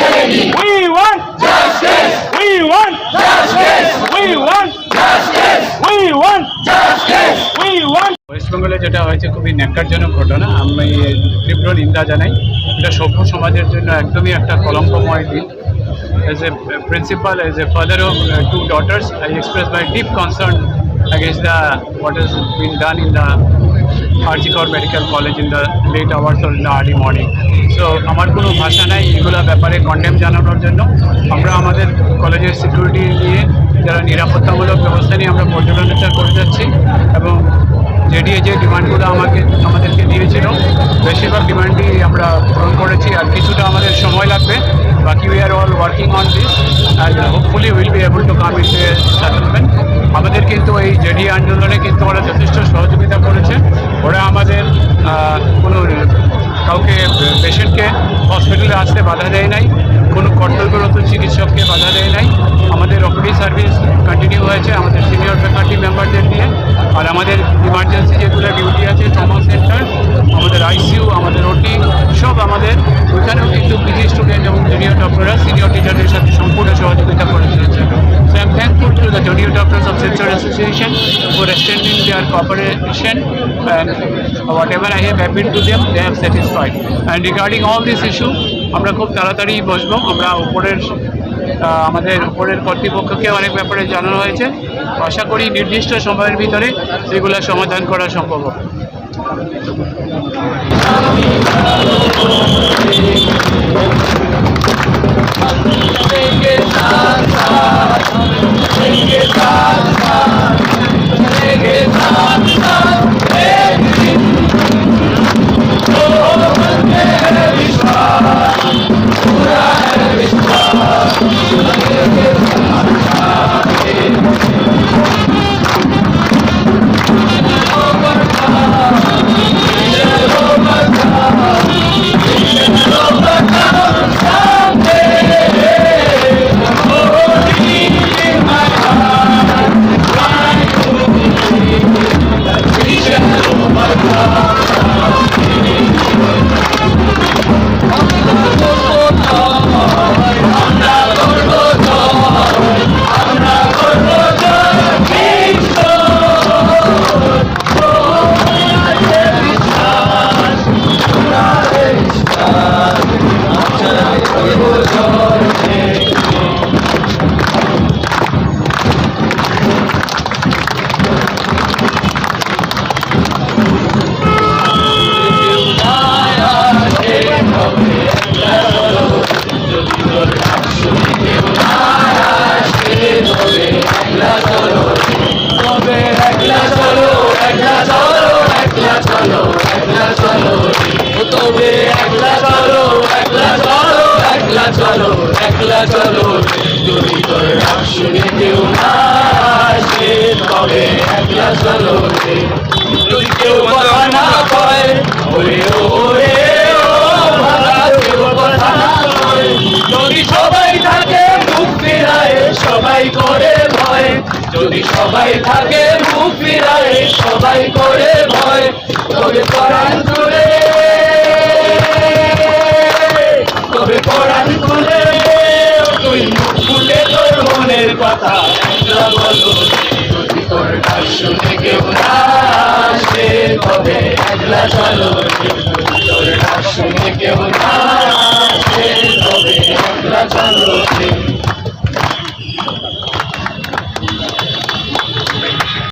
We want justice. We want justice. We want justice. We want justice. We want west বেঙ্গলে যেটা হয়েছে খুবই ন্যাক্কারজনক ঘটনা আমি তীব্র নিন্দা জানাই এটা সভ্য সমাজের জন্য একদমই একটা কলঙ্কময় দিন a principal, as a father of uh, two daughters, I express my deep concern against the what has been done in the Archicor Medical College in the late hours or in the early morning. So, আমার কোনো ভাষা নাই এগুলো ব্যাপারে condemn জানানোর জন্য। আমরা আমাদের কলেজের সিকিউরিটি নিয়ে যারা নিরাপত্তামূলক ব্যবস্থা নিয়ে আমরা পর্যবেক্ষণটা করে যাচ্ছি এবং জেডিএ যে ডিমান্ডগুলো আমাকে, আমাদেরকে দিয়েছিল, বেশিরভাগ ডিমান্ডই আমরা পূরণ করেছি আর কিছুটা আমাদের সময় লাগবে। বাকি we are all working on this and hopefully will be able to come in settlement আমাদের কিন্তু এই জেডি আন্দোলনে কিন্তু ওরা যথেষ্ট সহযোগিতা করেছে ওরা আমাদের আহ, কোনো কাউকে পেশেন্টকে হসপিটালে আসতে বাধা দেয় নাই, কোনো কর্তব্যরত চিকিৎসককে বাধা দেয় নাই। আমাদের ওপিডি সার্ভিস কন্টিনিউ হয়েছে, আমাদের সিনিয়র ফ্যাকাল্টি মেম্বারদের নিয়ে, আর আমাদের ইমার্জেন্সি যেগুলো ডিউটি আছে ট্রমা সেন্টার আমাদের আইসিইউ আমাদের ওটি সব আমাদের। ওইখানেও কিন্তু পিজি স্টুডেন্ট এবং জুনিয়র ডক্টররা সিনিয়র টিচারদের সাথে সম্পূর্ণ সহযোগিতা করে চলেছে I'm thankful to the junior doctors of Silchar Association for extending their cooperation and whatever I have appealed to them, they have satisfied. And regarding all this issue, আমরা খুব তাড়াতাড়ি বসবো আমরা উপরের আমাদের উপরের কর্তৃপক্ষকে অনেক ব্যাপারে জানানো হয়েছে আশা করি নির্দিষ্ট সময়ের ভিতরে এগুলো সমাধান করা সম্ভব একলা চলো একলা চলো একলা চলো একলা চলো। যদি তোর ডাক শুনে না তবে একলা চলো রে। যদি কেউ না কয়, ওরে ওরে যদি সবাই থাকে, মুখ ফিরায়, সবাই করে ভয়। যদি সবাই থাকে, মুখ ফিরায়, সবাই করে ভয়। তবে পরাণ জুড়ে